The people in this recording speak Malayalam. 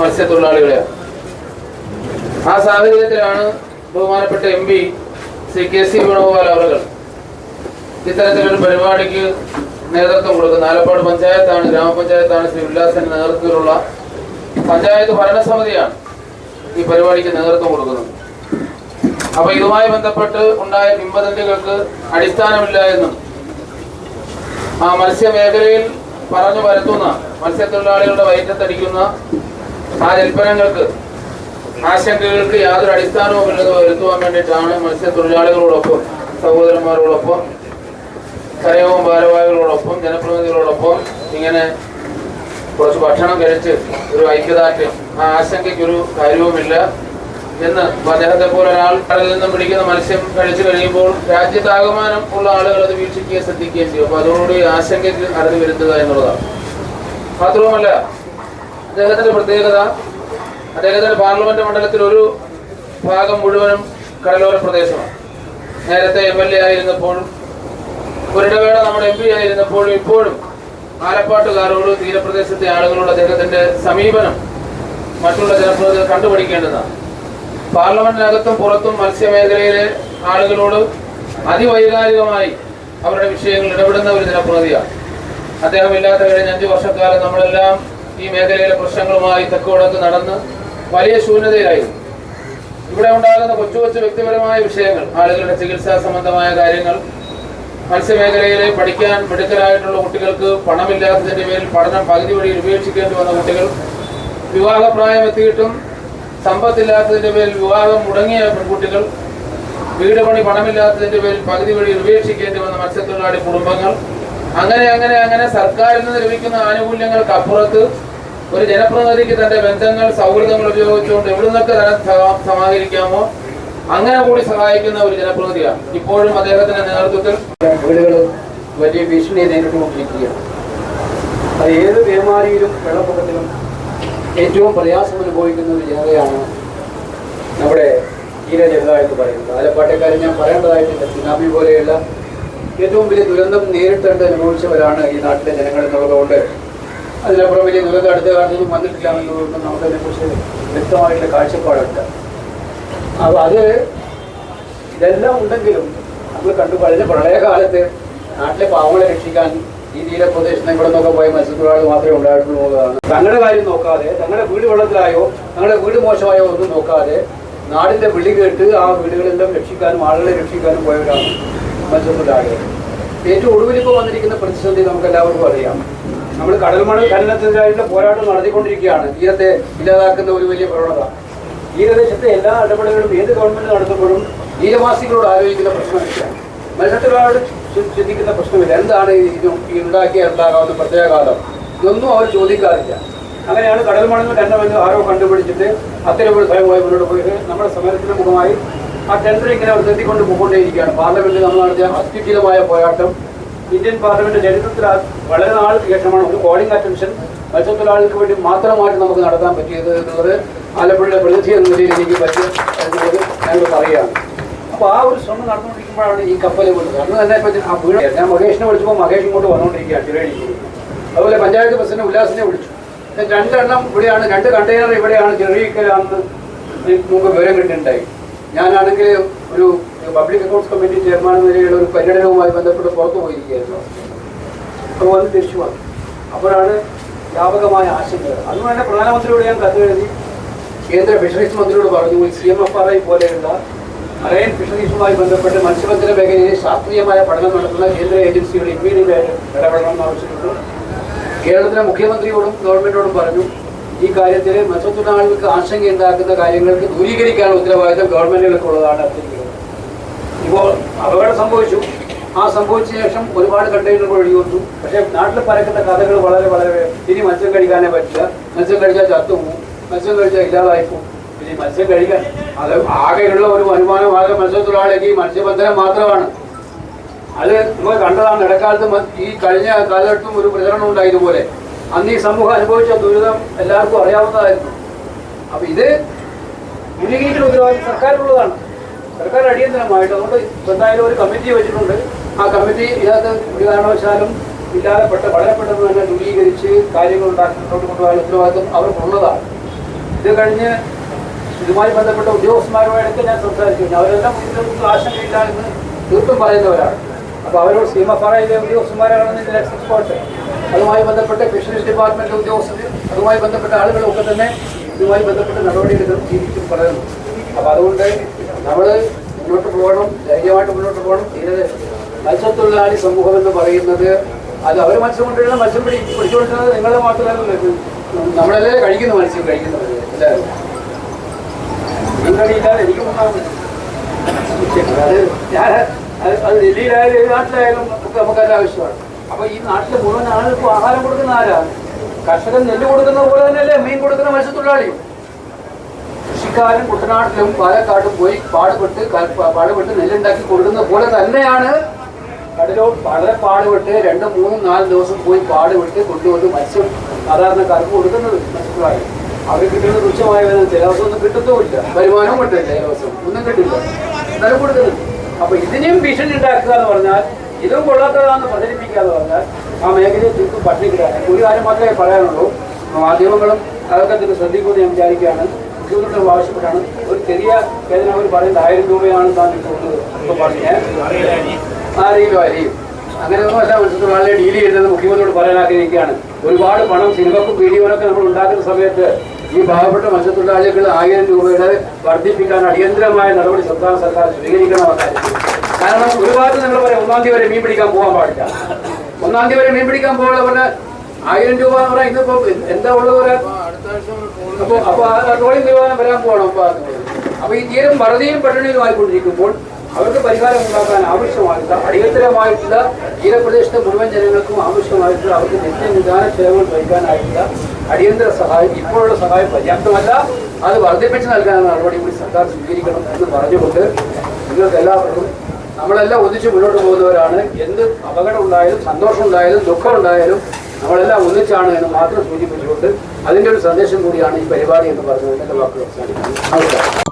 മത്സ്യത്തൊഴിലാളികളെയാണ്. ആ സാഹചര്യത്തിലാണ് ബഹുമാനപ്പെട്ട M P Shri K C Venugopal അവർ ഇത്തരത്തിലൊരു പരിപാടിക്ക് നേതൃത്വം കൊടുക്കുന്നത്. ആലപ്പാട് പഞ്ചായത്താണ് ഗ്രാമപഞ്ചായത്താണ് ശ്രീ ഉല്ലാസിന്റെ നേതൃത്വത്തിലുള്ള പഞ്ചായത്ത് ഭരണസമിതിയാണ് ഈ പരിപാടിക്ക് നേതൃത്വം കൊടുക്കുന്നത്. അപ്പൊ ഇതുമായി ബന്ധപ്പെട്ട് ഉണ്ടായ കിംവദന്തികൾക്ക് അടിസ്ഥാനമില്ല എന്നും ആ മത്സ്യമേഖലയിൽ പറഞ്ഞു പരത്തുന്ന മത്സ്യത്തൊഴിലാളികളുടെ വയറ്റത്തടിക്കുന്ന ആ ജൽപ്പനങ്ങൾക്ക് ആശങ്കകൾക്ക് യാതൊരു അടിസ്ഥാനവും ഇല്ലെന്ന് വരുത്തുവാൻ വേണ്ടിയിട്ടാണ് മത്സ്യത്തൊഴിലാളികളോടൊപ്പം സഹോദരന്മാരോടൊപ്പം കരയവും ഭാരവാഹികളോടൊപ്പം ജനപ്രതിനിധികളോടൊപ്പം ഇങ്ങനെ കുറച്ച് ഭക്ഷണം കഴിച്ച് ഒരു ഐക്യദാർഢ്യം. ആ ആശങ്കയ്ക്കൊരു കാര്യവുമില്ല എന്ന് അദ്ദേഹത്തെ പോലെ ഒരാൾ കടലിൽ നിന്നും പിടിക്കുന്ന മത്സ്യം കഴിച്ചു കഴിയുമ്പോൾ രാജ്യത്താകമാനം ഉള്ള ആളുകൾ അത് വീക്ഷിക്കുകയും ശ്രദ്ധിക്കുകയും ചെയ്യും. അപ്പൊ അതോടുകൂടി ആശങ്കയ്ക്ക് അറുതി വരുത്തുക എന്നുള്ളതാണ്. മാത്രവുമല്ല അദ്ദേഹത്തിന്റെ പ്രത്യേകത അദ്ദേഹത്തിന്റെ പാർലമെന്റ് മണ്ഡലത്തിൽ ഒരു ഭാഗം മുഴുവനും കടലോര പ്രദേശമാണ്. നേരത്തെ എം എൽ എ ആയിരുന്നപ്പോഴും ഒരിടവേള നമ്മുടെ എം പി ആയിരുന്നപ്പോഴും ഇപ്പോഴും ആലപ്പാട്ടുകാരോട് തീരപ്രദേശത്തെ ആളുകളോട് അദ്ദേഹത്തിന്റെ സമീപനം മറ്റുള്ള ജനപ്രതിനിധികൾ കണ്ടുപിടിക്കേണ്ടതാണ് പാർലമെന്റിനകത്തും പുറത്തും മത്സ്യമേഖലയിലെ ആളുകളോട് അതിവൈകാരികമായി അവരുടെ വിഷയങ്ങൾ ഇടപെടുന്ന ഒരു ജനപ്രതിനിധിയാണ്. അദ്ദേഹം ഇല്ലാത്ത കഴിഞ്ഞ അഞ്ചു വർഷക്കാലം നമ്മളെല്ലാം ഈ മേഖലയിലെ പ്രശ്നങ്ങളുമായി തെക്കുവടക്ക് നടന്ന് വലിയ ശൂന്യതയിലായിരുന്നു ഇവിടെ ഉണ്ടാകുന്ന കൊച്ചു കൊച്ചു വ്യക്തിപരമായ വിഷയങ്ങൾ ആളുകളുടെ ചികിത്സാ സംബന്ധമായ കാര്യങ്ങൾ മത്സ്യമേഖലയിലെ പഠിക്കാൻ മിടുക്കരായിട്ടുള്ള കുട്ടികൾക്ക് പണമില്ലാത്തതിന്റെ പേരിൽ പഠനം പകുതി വഴി ഉപേക്ഷിക്കേണ്ടി വന്ന കുട്ടികൾ വിവാഹപ്രായം എത്തിയിട്ടും സമ്പത്തില്ലാത്തതിന്റെ പേരിൽ വിവാഹം മുടങ്ങിയ പെൺകുട്ടികൾ വീട് പണി പണമില്ലാത്തതിന്റെ പേരിൽ പകുതി വഴി ഉപേക്ഷിക്കേണ്ടി വന്ന മത്സ്യത്തൊഴിലാളി കുടുംബങ്ങൾ അങ്ങനെ അങ്ങനെ അങ്ങനെ സർക്കാരിൽ നിന്ന് ലഭിക്കുന്ന ആനുകൂല്യങ്ങൾക്ക് അപ്പുറത്ത് ഒരു ജനപ്രതിനിധിക്ക് തന്റെ ബന്ധങ്ങൾ സൗഹൃദങ്ങൾ ഉപയോഗിച്ചുകൊണ്ട് എവിടുന്നൊക്കെ ധനം സമാ- സമാഹരിക്കാമോ അങ്ങനെ കൂടി സഹായിക്കുന്ന ഒരു ജനപ്രതിനിധിയാണ്. ഇപ്പോഴും അദ്ദേഹത്തിന്റെ നേതൃത്വത്തിൽ വീടുകൾ വലിയ ഭീഷണിയെ നേരിട്ടുകൊണ്ടിരിക്കുകയാണ്. അത് ഏത് പേമാരിയിലും വെള്ളപ്പൊക്കത്തിലും ഏറ്റവും പ്രയാസം അനുഭവിക്കുന്ന ഒരു ജനതയാണ് നമ്മുടെ ധീര ജനത എന്ന് പറയുന്നത്. ആലപ്പാട്ടക്കാരൻ ഞാൻ പറയേണ്ടതായിട്ടില്ല സുനാമി പോലെയുള്ള ഏറ്റവും വലിയ ദുരന്തം നേരിട്ടുണ്ട് അനുഭവിച്ചവരാണ് ഈ നാട്ടിലെ ജനങ്ങൾ എന്നുള്ളതുകൊണ്ട് അതിനപ്പുറം വലിയ ദുരന്തം അടുത്ത കാലത്തൊന്നും വന്നിട്ടില്ല എന്നുള്ളതുകൊണ്ട് നമുക്ക് അതിനെക്കുറിച്ച് വ്യക്തമായിട്ടുള്ള കാഴ്ചപ്പാടുണ്ട്. അപ്പോൾ അത് ഇതെല്ലാം ഉണ്ടെങ്കിലും നമ്മൾ കണ്ടു കഴിഞ്ഞ പ്രളയകാലത്ത് നാട്ടിലെ പാവങ്ങളെ രക്ഷിക്കാൻ ഈ തീരപ്രദേശത്ത് ഇവിടെ നിന്നൊക്കെ പോയ മത്സ്യത്തൊഴിലാളി മാത്രമേ ഉണ്ടായിട്ടുള്ളൂ തങ്ങളുടെ കാര്യം നോക്കാതെ തങ്ങളുടെ വീട് വെള്ളത്തിലായോ തങ്ങളുടെ വീട് മോശമായോ ഒന്നും നോക്കാതെ നാടിന്റെ വിളി കേട്ട് ആ വീടുകളെല്ലാം രക്ഷിക്കാനും ആളുകളെ രക്ഷിക്കാനും പോയവരാണ് മത്സ്യത്തൊഴിലാളികൾ. ഏറ്റവും ഒടുവിൽ വന്നിരിക്കുന്ന പ്രതിസന്ധി നമുക്ക് എല്ലാവർക്കും അറിയാം. നമ്മൾ കടൽമണൽ ഖനനത്തിനെതിരായിട്ടുള്ള പോരാട്ടം നടത്തിക്കൊണ്ടിരിക്കുകയാണ്. തീരത്തെ ഇല്ലാതാക്കുന്ന ഒരു വലിയ പ്രവണത. തീരദേശത്തെ എല്ലാ ഇടപെടലുകളും ഏത് ഗവൺമെന്റ് നടത്തുമ്പോഴും തീരവാസികളോട് ആലോചിക്കുന്ന പ്രശ്നമില്ല. മത്സ്യത്തൊഴിലാളികളോട് ചി- ചിന്തിക്കുന്ന പ്രശ്നമില്ല. എന്താണ് ഈ ഉണ്ടാക്കിയ ഉണ്ടാകാവുന്ന പ്രത്യാഘാതം? ഇതൊന്നും അവർ ചോദിക്കാറില്ല. അങ്ങനെയാണ് കടൽ മണൽ ആരോ കണ്ടുപിടിച്ചിട്ട് അത്തരം ഒരു ഫലമായി മുന്നോട്ട് പോയത് നമ്മുടെ സമരത്തിന് മുഖമായി ആ ടെൻഡർ ഇങ്ങനെ നിർത്തിക്കൊണ്ട് പോയിക്കൊണ്ടേയിരിക്കുകയാണ്. പാർലമെന്റിൽ നമ്മൾ നടത്തിയ അത്യുചിതമായ പോരാട്ടം ഇന്ത്യൻ പാർലമെന്റ് ചരിത്രത്തിൽ വളരെ നാൾക്ക് ശേഷമാണ് ഒരു കോളിംഗ് അറ്റൻഷൻ മത്സ്യത്തൊഴിലാളികൾക്ക് വേണ്ടി മാത്രമായിട്ട് നമുക്ക് നടത്താൻ പറ്റിയത് എന്നുള്ളത് ആലപ്പുഴയിലെ പ്രതിനിധി എന്ന നിലയിൽ എനിക്ക് പറ്റിയ എന്നുള്ളത് ഞങ്ങൾ പറയുകയാണ്. അപ്പോൾ ആ ഒരു ശ്രമം നടന്നുകൊണ്ടിരിക്കുമ്പോഴാണ് ഈ കപ്പൽ കൊണ്ട് അന്ന് തന്നെ പറ്റി ആ വീട് ഞാൻ മഹേഷിനെ വിളിച്ചപ്പോൾ മഹേഷ് ഇങ്ങോട്ട് വന്നുകൊണ്ടിരിക്കുകയാണ് ചിറയടിക്ക് അതുപോലെ പഞ്ചായത്ത് പ്രസിഡന്റ് ഉല്ലാസിനെ വിളിച്ചു. രണ്ടെണ്ണം ഇവിടെയാണ് രണ്ട് കണ്ടെയ്നർ ഇവിടെയാണ് ചെറിയക്കലാണെന്ന് നമുക്ക് വിവരം കിട്ടിയിട്ടുണ്ടായി. ഞാനാണെങ്കിൽ ഒരു പബ്ലിക് അക്കൗണ്ട്സ് കമ്മിറ്റി ചെയർമാൻ നിലയിലുള്ള ഒരു പര്യടനവുമായി ബന്ധപ്പെട്ട് പുറത്തു പോയിരിക്കുകയായിരുന്നു. അപ്പോൾ വന്ന് തിരിച്ചു വന്നു അപ്പോഴാണ് വ്യാപകമായ ആശങ്കകൾ. തന്നെ പ്രധാനമന്ത്രിയോട് ഞാൻ കത്ത് എഴുതി കേന്ദ്ര ഫിഷറീസ് മന്ത്രിയോട് പറഞ്ഞു C M F R I പോലെയുള്ള മറൈൻ ഫിഷറീസുമായി ബന്ധപ്പെട്ട് മത്സ്യബന്ധന മേഖലയിൽ ശാസ്ത്രീയമായ പഠനം നടത്തുന്ന കേന്ദ്ര ഏജൻസികൾ ഇമ്മീഡിയറ്റ് ഇടപെടണം എന്ന് ആവശ്യപ്പെട്ടു. കേരളത്തിലെ മുഖ്യമന്ത്രിയോടും ഗവൺമെന്റിനോടും പറഞ്ഞു ഈ കാര്യത്തിൽ മത്സ്യത്തൊഴിലാളികൾക്ക് ആശങ്കയുണ്ടാക്കുന്ന കാര്യങ്ങൾക്ക് ദൂരീകരിക്കാനുള്ള ഉത്തരവാദിത്തം ഗവൺമെന്റുകൾക്കുള്ളതാണ് അർത്ഥിക്കുന്നത് ഇപ്പോൾ അപകടം സംഭവിച്ചു. ആ സംഭവിച്ച ശേഷം ഒരുപാട് കണ്ടെയ്നറുകൾ ഒഴുകി വന്നു. പക്ഷേ നാട്ടിൽ പരക്കുന്ന കഥകൾ വളരെ വളരെ ഇനി മത്സ്യം കഴിക്കാനേ പറ്റില്ല. മത്സ്യം കഴിച്ചാൽ ചത്തുപോകും. മത്സ്യം കഴിച്ചാൽ ഇല്ലാതായിപ്പോകും. ഇനി മത്സ്യം കഴിക്കാൻ അത് ആകെയുള്ള ഒരു വരുമാനം ആകെ മത്സ്യത്തൊഴിലാളിക്ക് ഈ മത്സ്യബന്ധനം മാത്രമാണ്. അത് നമ്മൾ കണ്ടതാണ്. ഇടക്കാലത്ത് ഈ കഴിഞ്ഞ കാലഘട്ടം ഒരു പ്രചരണം ഉണ്ടായതുപോലെ അന്ന് ഈ സമൂഹം അനുഭവിച്ച ദുരിതം എല്ലാവർക്കും അറിയാവുന്നതായിരുന്നു. അപ്പൊ ഇത് ദൂരീകരിക്കുന്ന ഉത്തരവാദിത്വം സർക്കാരിനുള്ളതാണ്. സർക്കാർ അടിയന്തരമായിട്ട് അതുകൊണ്ട് എന്തായാലും ഒരു കമ്മിറ്റി വെച്ചിട്ടുണ്ട്. ആ കമ്മിറ്റി ഇതിനകത്ത് ഒരു കാരണവശാലും ഇല്ലാതെ പെട്ട വളരെ പെട്ടെന്ന് തന്നെ ദൂരീകരിച്ച് കാര്യങ്ങൾ ഉണ്ടാക്കി മുന്നോട്ട് കൊണ്ടുപോകാൻ ഉത്തരവാദിത്വം അവർക്കുള്ളതാണ്. ഇത് കഴിഞ്ഞ് ഇതുമായി ബന്ധപ്പെട്ട ഉദ്യോഗസ്ഥന്മാരുമായിട്ടൊക്കെ ഞാൻ സംസാരിച്ചു. അവരെല്ലാം ഇതിനൊന്നും ആശങ്കയില്ല എന്ന് തീർത്തും പറയുന്നവരാണ്. അപ്പോൾ അവരോട് സീമഫറയിലെ ഉദ്യോഗസ്ഥന്മാരാണെന്ന് ഇതിൽ എക്സ്പോർട്ട് അതുമായി ബന്ധപ്പെട്ട ഫിഷറീസ് ഡിപ്പാർട്ട്മെന്റ് ഉദ്യോഗസ്ഥർ അതുമായി ബന്ധപ്പെട്ട ആളുകളൊക്കെ തന്നെ ഇതുമായി ബന്ധപ്പെട്ട നടപടിയെടുക്കുന്നു ജീവിച്ചും പറയുന്നു. അപ്പോൾ അതുകൊണ്ട് നമ്മൾ മുന്നോട്ട് പോകണം ധൈര്യമായിട്ട് മുന്നോട്ട് പോകണം. തീരെ മത്സ്യത്തൊഴിലാളി സമൂഹം എന്ന് പറയുന്നത് അത് അവർ മത്സ്യം കൊണ്ടുവരുന്ന മത്സ്യം പിടി പിടിച്ചുകൊണ്ടിരുന്നത് നിങ്ങളുടെ മാത്രമല്ല. നമ്മളല്ലേ കഴിക്കുന്ന മത്സ്യം കഴിക്കുന്നത്. എല്ലാവരും. എനിക്ക് മുന്നാമത് അത് ഡൽഹിയിലായാലും ഏത് നാട്ടിലായാലും ഒക്കെ നമുക്കത് ആവശ്യമാണ്. അപ്പൊ ഈ നാട്ടിലെ മുഴുവൻ ആളുകൾക്കും ആഹാരം കൊടുക്കുന്ന ആരാണ് കർഷകൻ നെല്ല് കൊടുക്കുന്ന പോലെ തന്നെയല്ലേ മീൻ കൊടുക്കുന്ന മത്സ്യത്തൊഴിലാളിയും കൃഷിക്കാരൻ കുട്ടനാട്ടിലും പാലക്കാട്ടും പോയി പാടുപെട്ട് പാടുപെട്ട് നെല്ലുണ്ടാക്കി കൊടുക്കുന്ന പോലെ തന്നെയാണ് കടലോ വളരെ പാടുപെട്ട് രണ്ടും മൂന്നും നാലും ദിവസം പോയി പാടുപെട്ട് കൊണ്ടുവന്ന് മത്സ്യം സാധാരണക്കാർക്ക് കൊടുക്കുന്നത് മത്സ്യത്തൊഴിലാളി. അവർ കിട്ടുന്ന തുച്ഛമായ വേദന ചില ദിവസം ഒന്നും കിട്ടത്തുമില്ല. വരുമാനവും കിട്ടില്ല ചില ദിവസം. ഒന്നും കിട്ടില്ല. എന്നാലും കൊടുക്കുന്നുണ്ട്. അപ്പൊ ഇതിനെയും ഭീഷണി ഉണ്ടാക്കുക എന്ന് പറഞ്ഞാൽ ഇതും കൊള്ളാത്തതാണെന്ന് പ്രചരിപ്പിക്കുക എന്ന് പറഞ്ഞാൽ ആ മേഖലയെ തീർത്തും പട്ടിണി കിടാൻ ഒരു കാര്യം മാത്രമേ പറയാനുള്ളൂ. മാധ്യമങ്ങളും അതൊക്കെ ശ്രദ്ധിക്കുമെന്ന് ഞാൻ വിചാരിക്കുകയാണ്. മുഖ്യമന്ത്രി ആവശ്യപ്പെട്ടാണ്. ഒരു ചെറിയ വേദന അവർ പറയുന്നത് ആയിരം രൂപയാണ് താൻ എനിക്ക് തോന്നുന്നത് ഇപ്പൊ പറഞ്ഞേ. ആരെയും. അരിയും അങ്ങനെയൊന്നും അല്ല മത്സ്യത്തൊഴിലാളിയെ ഡീൽ ചെയ്തത് മുഖ്യമന്ത്രിയോട് പറയാൻ ആഗ്രഹിക്കുകയാണ്. ഒരുപാട് പണം സിനിമക്കും വീഡിയോനൊക്കെ നമ്മൾ ഉണ്ടാക്കുന്ന സമയത്ത് ഈ പാവപ്പെട്ട മത്സ്യത്തൊഴിലാളികൾ ആയിരം രൂപയുടെ വർദ്ധിപ്പിക്കാൻ അടിയന്തരമായ നടപടി സംസ്ഥാന സർക്കാർ സ്വീകരിക്കണമെന്നായിരുന്നു കാരണം ഒരുപാട് നിങ്ങൾ പറയാം ഒന്നാം തീയതി വരെ മീൻ പിടിക്കാൻ പോകാൻ പാടില്ല. ഒന്നാം തീയതി വരെ മീൻ പിടിക്കാൻ പോകാൻ പറഞ്ഞ ആയിരം രൂപ എന്ന് പറഞ്ഞാൽ ഇന്നിപ്പോ എന്താ ഉള്ളത് പറയാൻ? അപ്പോൾ മുതൽ അപ്പൊ അപ്പൊ ആ ട്രോളിംഗ് നിരോധനം വരാൻ പോകണം അപ്പോൾ ഈ തീരം വറുതിയും പട്ടിണിയും ആയിക്കൊണ്ടിരിക്കുമ്പോൾ അവർക്ക് പരിഹാരം ഉണ്ടാക്കാൻ ആവശ്യമായിട്ടുള്ള അടിയന്തരമായിട്ടുള്ള തീരപ്രദേശത്തെ മുഴുവൻ ജനങ്ങൾക്കും ആവശ്യമായിട്ടുള്ള അവർക്ക് നിത്യനിദാന ക്ഷേമങ്ങൾ വഹിക്കാനായിട്ടുള്ള അടിയന്തര സഹായം ഇപ്പോഴുള്ള സഹായം പര്യാപ്തമല്ല. അത് വർദ്ധിപ്പിച്ച് നൽകാനുള്ള നടപടി കൂടി സർക്കാർ സ്വീകരിക്കണം എന്ന് പറഞ്ഞുകൊണ്ട് നിങ്ങൾക്ക് എല്ലാവർക്കും നമ്മളെല്ലാം ഒന്നിച്ച് മുന്നോട്ട് പോകുന്നവരാണ്. എന്ത് അപകടം ഉണ്ടായാലും സന്തോഷം ഉണ്ടായാലും ദുഃഖം ഉണ്ടായാലും നമ്മളെല്ലാം ഒന്നിച്ചാണ് എന്ന് മാത്രം സൂചിപ്പിച്ചുകൊണ്ട് അതിന്റെ ഒരു സന്ദേശം കൂടിയാണ് ഈ പരിപാടി എന്ന് പറഞ്ഞുകൊണ്ട് എന്റെ വാക്കുകൾ അവസാനിക്കുന്നത്